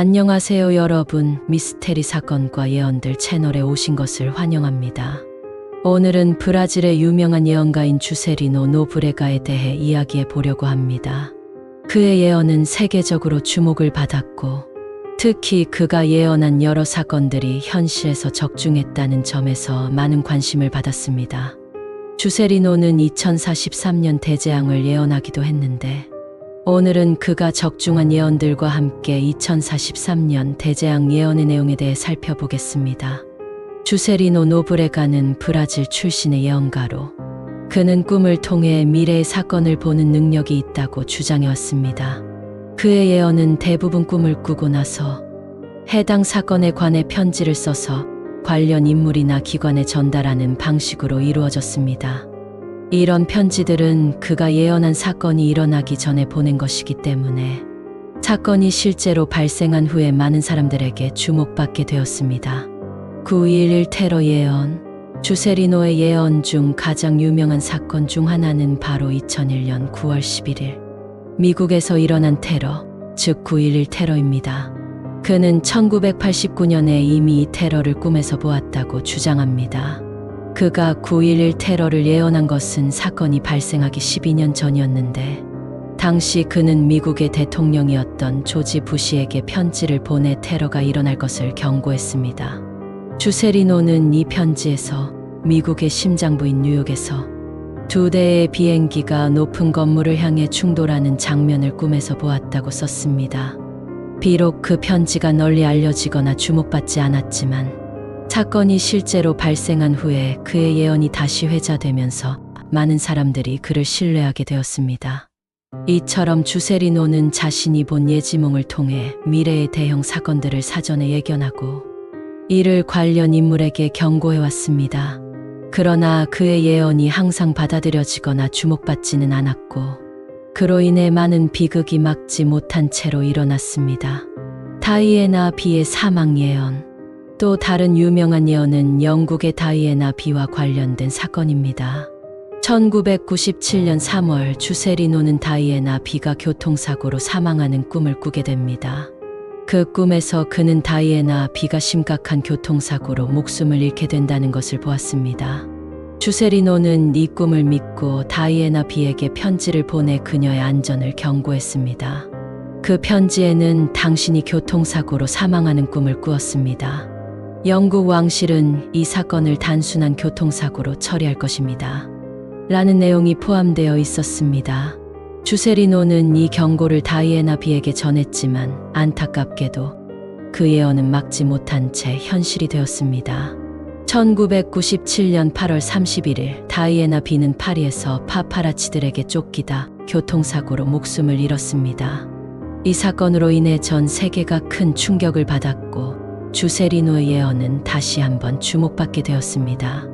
안녕하세요 여러분. 미스테리 사건과 예언들 채널에 오신 것을 환영합니다. 오늘은 브라질의 유명한 예언가인 주세리노 노브레가에 대해 이야기해 보려고 합니다. 그의 예언은 세계적으로 주목을 받았고 특히 그가 예언한 여러 사건들이 현실에서 적중했다는 점에서 많은 관심을 받았습니다. 주세리노는 2043년 대재앙을 예언하기도 했는데 오늘은 그가 적중한 예언들과 함께 2043년 대재앙 예언의 내용에 대해 살펴보겠습니다. 주세리노 노브레가는 브라질 출신의 예언가로 그는 꿈을 통해 미래의 사건을 보는 능력이 있다고 주장해왔습니다. 그의 예언은 대부분 꿈을 꾸고 나서 해당 사건에 관해 편지를 써서 관련 인물이나 기관에 전달하는 방식으로 이루어졌습니다. 이런 편지들은 그가 예언한 사건이 일어나기 전에 보낸 것이기 때문에 사건이 실제로 발생한 후에 많은 사람들에게 주목받게 되었습니다. 9.11 테러 예언 주세리노의 예언 중 가장 유명한 사건 중 하나는 바로 2001년 9월 11일 미국에서 일어난 테러, 즉 9.11 테러입니다. 그는 1989년에 이미 이 테러를 꿈에서 보았다고 주장합니다. 그가 9.11 테러를 예언한 것은 사건이 발생하기 12년 전이었는데, 당시 그는 미국의 대통령이었던 조지 부시에게 편지를 보내 테러가 일어날 것을 경고했습니다. 주세리노는 이 편지에서 미국의 심장부인 뉴욕에서 두 대의 비행기가 높은 건물을 향해 충돌하는 장면을 꿈에서 보았다고 썼습니다. 비록 그 편지가 널리 알려지거나 주목받지 않았지만 사건이 실제로 발생한 후에 그의 예언이 다시 회자되면서 많은 사람들이 그를 신뢰하게 되었습니다. 이처럼 주세리노는 자신이 본 예지몽을 통해 미래의 대형 사건들을 사전에 예견하고 이를 관련 인물에게 경고해 왔습니다. 그러나 그의 예언이 항상 받아들여지거나 주목받지는 않았고 그로 인해 많은 비극이 막지 못한 채로 일어났습니다. 다이애나 비의 사망 예언 또 다른 유명한 예언은 영국의 다이애나 비와 관련된 사건입니다. 1997년 3월 주세리노는 다이애나 비가 교통사고로 사망하는 꿈을 꾸게 됩니다. 그 꿈에서 그는 다이애나 비가 심각한 교통사고로 목숨을 잃게 된다는 것을 보았습니다. 주세리노는 이 꿈을 믿고 다이애나 비에게 편지를 보내 그녀의 안전을 경고했습니다. 그 편지에는 당신이 교통사고로 사망하는 꿈을 꾸었습니다. 영국 왕실은 이 사건을 단순한 교통사고로 처리할 것입니다. 라는 내용이 포함되어 있었습니다. 주세리노는 이 경고를 다이애나 비에게 전했지만 안타깝게도 그 예언은 막지 못한 채 현실이 되었습니다. 1997년 8월 31일 다이애나 비는 파리에서 파파라치들에게 쫓기다 교통사고로 목숨을 잃었습니다. 이 사건으로 인해 전 세계가 큰 충격을 받았고 주세리노의 예언은 다시 한번 주목받게 되었습니다.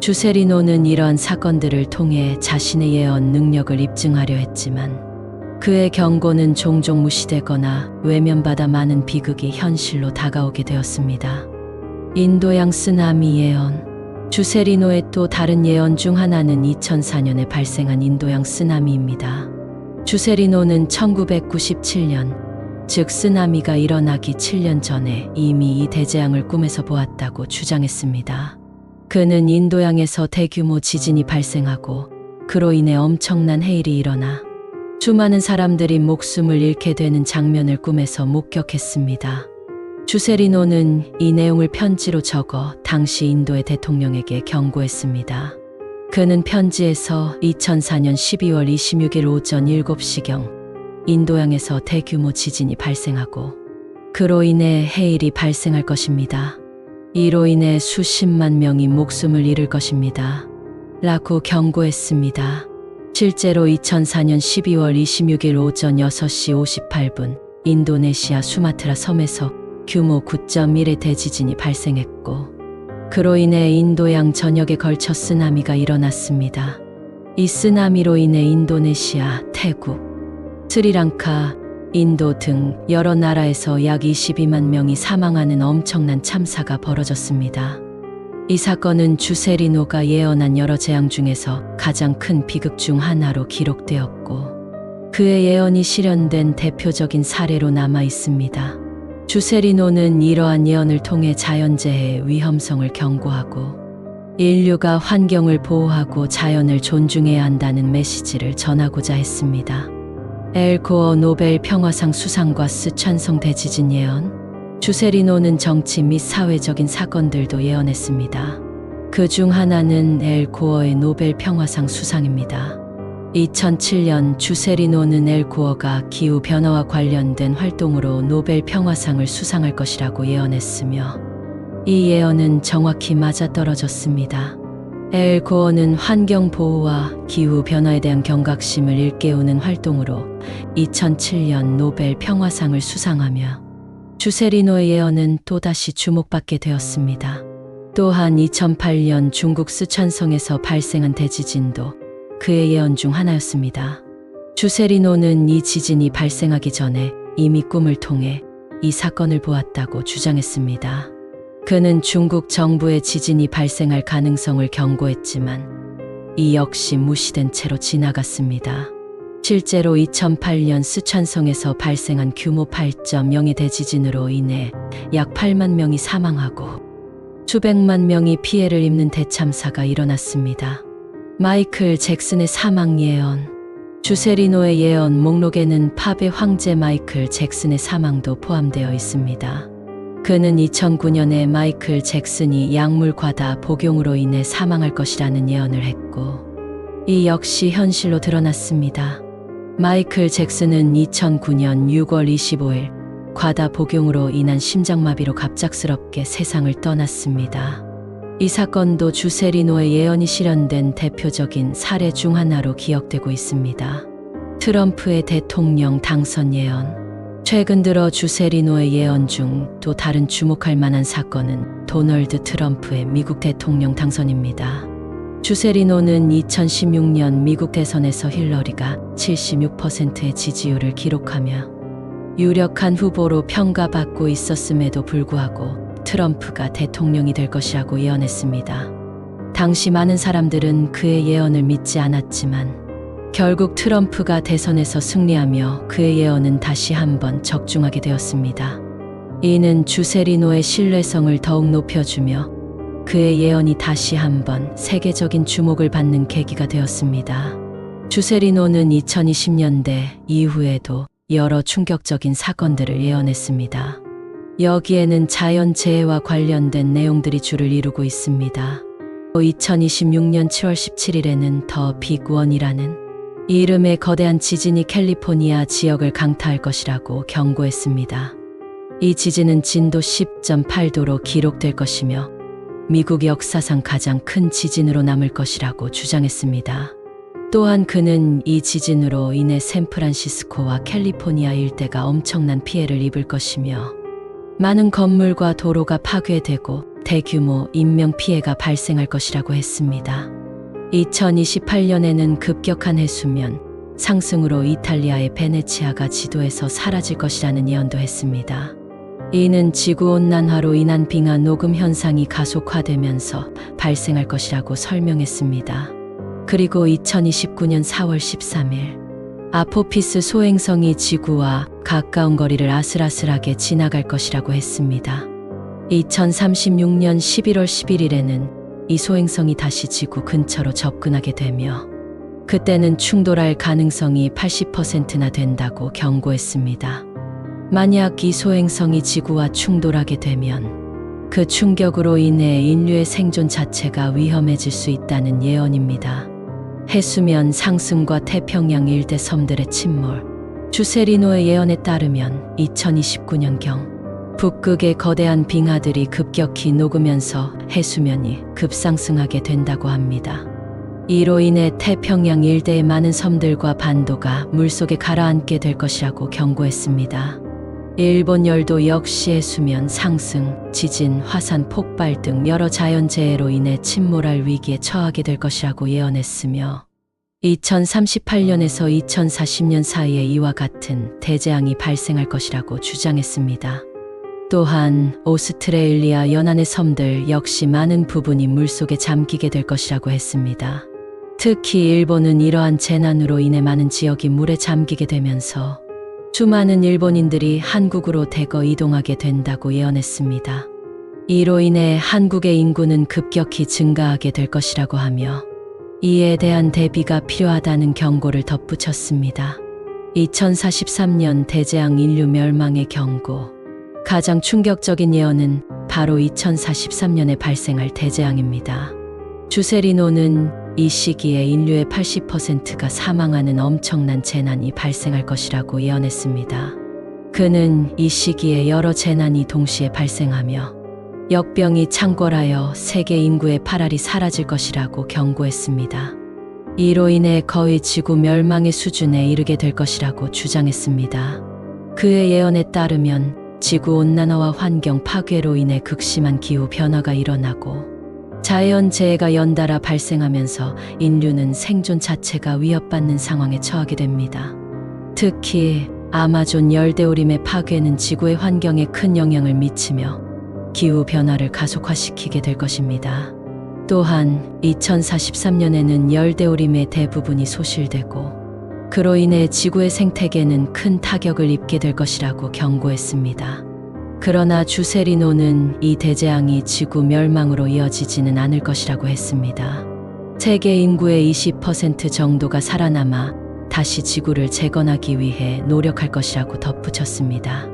주세리노는 이러한 사건들을 통해 자신의 예언 능력을 입증하려 했지만 그의 경고는 종종 무시되거나 외면받아 많은 비극이 현실로 다가오게 되었습니다. 인도양 쓰나미 예언 주세리노의 또 다른 예언 중 하나는 2004년에 발생한 인도양 쓰나미입니다. 주세리노는 1997년, 즉 쓰나미가 일어나기 7년 전에 이미 이 대재앙을 꿈에서 보았다고 주장했습니다. 그는 인도양에서 대규모 지진이 발생하고 그로 인해 엄청난 해일이 일어나 수많은 사람들이 목숨을 잃게 되는 장면을 꿈에서 목격했습니다. 주세리노는 이 내용을 편지로 적어 당시 인도의 대통령에게 경고했습니다. 그는 편지에서 2004년 12월 26일 오전 7시경 인도양에서 대규모 지진이 발생하고 그로 인해 해일이 발생할 것입니다. 이로 인해 수십만 명이 목숨을 잃을 것입니다. 라고 경고했습니다. 실제로 2004년 12월 26일 오전 6시 58분 인도네시아 수마트라 섬에서 규모 9.1의 대지진이 발생했고 그로 인해 인도양 전역에 걸쳐 쓰나미가 일어났습니다. 이 쓰나미로 인해 인도네시아, 태국, 스리랑카, 인도 등 여러 나라에서 약 22만 명이 사망하는 엄청난 참사가 벌어졌습니다. 이 사건은 주세리노가 예언한 여러 재앙 중에서 가장 큰 비극 중 하나로 기록되었고 그의 예언이 실현된 대표적인 사례로 남아 있습니다. 주세리노는 이러한 예언을 통해 자연재해의 위험성을 경고하고 인류가 환경을 보호하고 자연을 존중해야 한다는 메시지를 전하고자 했습니다. 엘코어 노벨 평화상 수상과 스촨성 대지진 예언, 주세리노는 정치 및 사회적인 사건들도 예언했습니다. 그 중 하나는 엘코어의 노벨 평화상 수상입니다. 2007년 주세리노는 엘코어가 기후 변화와 관련된 활동으로 노벨 평화상을 수상할 것이라고 예언했으며 이 예언은 정확히 맞아떨어졌습니다. 엘코어는 환경 보호와 기후 변화에 대한 경각심을 일깨우는 활동으로 2007년 노벨 평화상을 수상하며 주세리노의 예언은 또다시 주목받게 되었습니다. 또한 2008년 중국 스촨성에서 발생한 대지진도 그의 예언 중 하나였습니다. 주세리노는 이 지진이 발생하기 전에 이미 꿈을 통해 이 사건을 보았다고 주장했습니다. 그는 중국 정부의 지진이 발생할 가능성을 경고했지만 이 역시 무시된 채로 지나갔습니다. 실제로 2008년 스촨성에서 발생한 규모 8.0의 대지진으로 인해 약 8만 명이 사망하고 수백만 명이 피해를 입는 대참사가 일어났습니다. 마이클 잭슨의 사망 예언 주세리노의 예언 목록에는 팝의 황제 마이클 잭슨의 사망도 포함되어 있습니다. 그는 2009년에 마이클 잭슨이 약물 과다 복용으로 인해 사망할 것이라는 예언을 했고 이 역시 현실로 드러났습니다. 마이클 잭슨은 2009년 6월 25일 과다 복용으로 인한 심장마비로 갑작스럽게 세상을 떠났습니다. 이 사건도 주세리노의 예언이 실현된 대표적인 사례 중 하나로 기억되고 있습니다. 트럼프의 대통령 당선 예언. 최근 들어 주세리노의 예언 중 또 다른 주목할 만한 사건은 도널드 트럼프의 미국 대통령 당선입니다. 주세리노는 2016년 미국 대선에서 힐러리가 76%의 지지율을 기록하며 유력한 후보로 평가받고 있었음에도 불구하고 트럼프가 대통령이 될 것이라고 예언했습니다. 당시 많은 사람들은 그의 예언을 믿지 않았지만 결국 트럼프가 대선에서 승리하며 그의 예언은 다시 한번 적중하게 되었습니다. 이는 주세리노의 신뢰성을 더욱 높여주며 그의 예언이 다시 한번 세계적인 주목을 받는 계기가 되었습니다. 주세리노는 2020년대 이후에도 여러 충격적인 사건들을 예언했습니다. 여기에는 자연재해와 관련된 내용들이 주를 이루고 있습니다. 2026년 7월 17일에는 더 빅원이라는 이름의 거대한 지진이 캘리포니아 지역을 강타할 것이라고 경고했습니다. 이 지진은 진도 10.8도로 기록될 것이며 미국 역사상 가장 큰 지진으로 남을 것이라고 주장했습니다. 또한 그는 이 지진으로 인해 샌프란시스코와 캘리포니아 일대가 엄청난 피해를 입을 것이며 많은 건물과 도로가 파괴되고 대규모 인명 피해가 발생할 것이라고 했습니다. 2028년에는 급격한 해수면 상승으로 이탈리아의 베네치아가 지도에서 사라질 것이라는 예언도 했습니다. 이는 지구온난화로 인한 빙하 녹음 현상이 가속화되면서 발생할 것이라고 설명했습니다. 그리고 2029년 4월 13일 아포피스 소행성이 지구와 가까운 거리를 아슬아슬하게 지나갈 것이라고 했습니다. 2036년 11월 11일에는 이 소행성이 다시 지구 근처로 접근하게 되며 그때는 충돌할 가능성이 80%나 된다고 경고했습니다. 만약 이 소행성이 지구와 충돌하게 되면 그 충격으로 인해 인류의 생존 자체가 위험해질 수 있다는 예언입니다. 해수면 상승과 태평양 일대 섬들의 침몰. 주세리노의 예언에 따르면 2029년경 북극의 거대한 빙하들이 급격히 녹으면서 해수면이 급상승하게 된다고 합니다. 이로 인해 태평양 일대의 많은 섬들과 반도가 물속에 가라앉게 될 것이라고 경고했습니다. 일본 열도 역시 해수면 상승, 지진, 화산 폭발 등 여러 자연재해로 인해 침몰할 위기에 처하게 될 것이라고 예언했으며 2038년에서 2040년 사이에 이와 같은 대재앙이 발생할 것이라고 주장했습니다. 또한 오스트레일리아 연안의 섬들 역시 많은 부분이 물속에 잠기게 될 것이라고 했습니다. 특히 일본은 이러한 재난으로 인해 많은 지역이 물에 잠기게 되면서 수많은 일본인들이 한국으로 대거 이동하게 된다고 예언했습니다. 이로 인해 한국의 인구는 급격히 증가하게 될 것이라고 하며 이에 대한 대비가 필요하다는 경고를 덧붙였습니다. 2043년 대재앙 인류 멸망의 경고. 가장 충격적인 예언은 바로 2043년에 발생할 대재앙입니다. 주세리노는 이 시기에 인류의 80%가 사망하는 엄청난 재난이 발생할 것이라고 예언했습니다. 그는 이 시기에 여러 재난이 동시에 발생하며 역병이 창궐하여 세계 인구의 8알이 사라질 것이라고 경고했습니다. 이로 인해 거의 지구 멸망의 수준에 이르게 될 것이라고 주장했습니다. 그의 예언에 따르면 지구 온난화와 환경 파괴로 인해 극심한 기후 변화가 일어나고 자연 재해가 연달아 발생하면서 인류는 생존 자체가 위협받는 상황에 처하게 됩니다. 특히 아마존 열대우림의 파괴는 지구의 환경에 큰 영향을 미치며 기후 변화를 가속화시키게 될 것입니다. 또한 2043년에는 열대우림의 대부분이 소실되고 그로 인해 지구의 생태계는 큰 타격을 입게 될 것이라고 경고했습니다. 그러나 주세리노는 이 대재앙이 지구 멸망으로 이어지지는 않을 것이라고 했습니다. 세계 인구의 20% 정도가 살아남아 다시 지구를 재건하기 위해 노력할 것이라고 덧붙였습니다.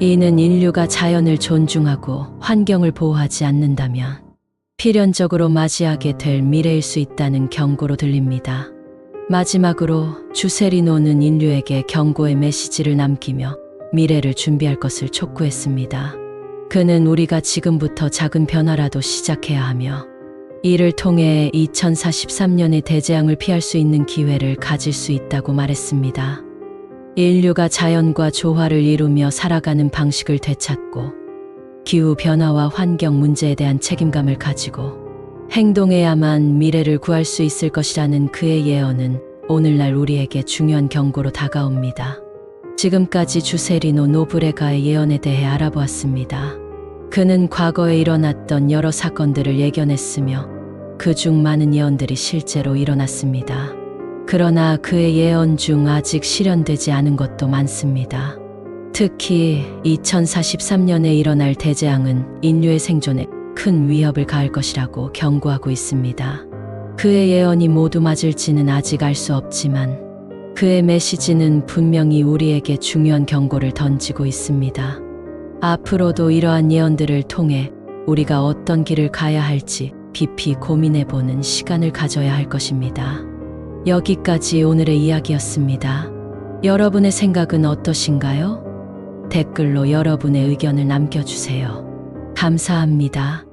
이는 인류가 자연을 존중하고 환경을 보호하지 않는다면 필연적으로 맞이하게 될 미래일 수 있다는 경고로 들립니다. 마지막으로 주세리노는 인류에게 경고의 메시지를 남기며 미래를 준비할 것을 촉구했습니다. 그는 우리가 지금부터 작은 변화라도 시작해야 하며 이를 통해 2043년의 대재앙을 피할 수 있는 기회를 가질 수 있다고 말했습니다. 인류가 자연과 조화를 이루며 살아가는 방식을 되찾고 기후 변화와 환경 문제에 대한 책임감을 가지고 행동해야만 미래를 구할 수 있을 것이라는 그의 예언은 오늘날 우리에게 중요한 경고로 다가옵니다. 지금까지 주세리노 노브레가의 예언에 대해 알아보았습니다. 그는 과거에 일어났던 여러 사건들을 예견했으며 그 중 많은 예언들이 실제로 일어났습니다. 그러나 그의 예언 중 아직 실현되지 않은 것도 많습니다. 특히 2043년에 일어날 대재앙은 인류의 생존에 큰 위협을 가할 것이라고 경고하고 있습니다. 그의 예언이 모두 맞을지는 아직 알 수 없지만 그의 메시지는 분명히 우리에게 중요한 경고를 던지고 있습니다. 앞으로도 이러한 예언들을 통해 우리가 어떤 길을 가야 할지 깊이 고민해보는 시간을 가져야 할 것입니다. 여기까지 오늘의 이야기였습니다. 여러분의 생각은 어떠신가요? 댓글로 여러분의 의견을 남겨주세요. 감사합니다.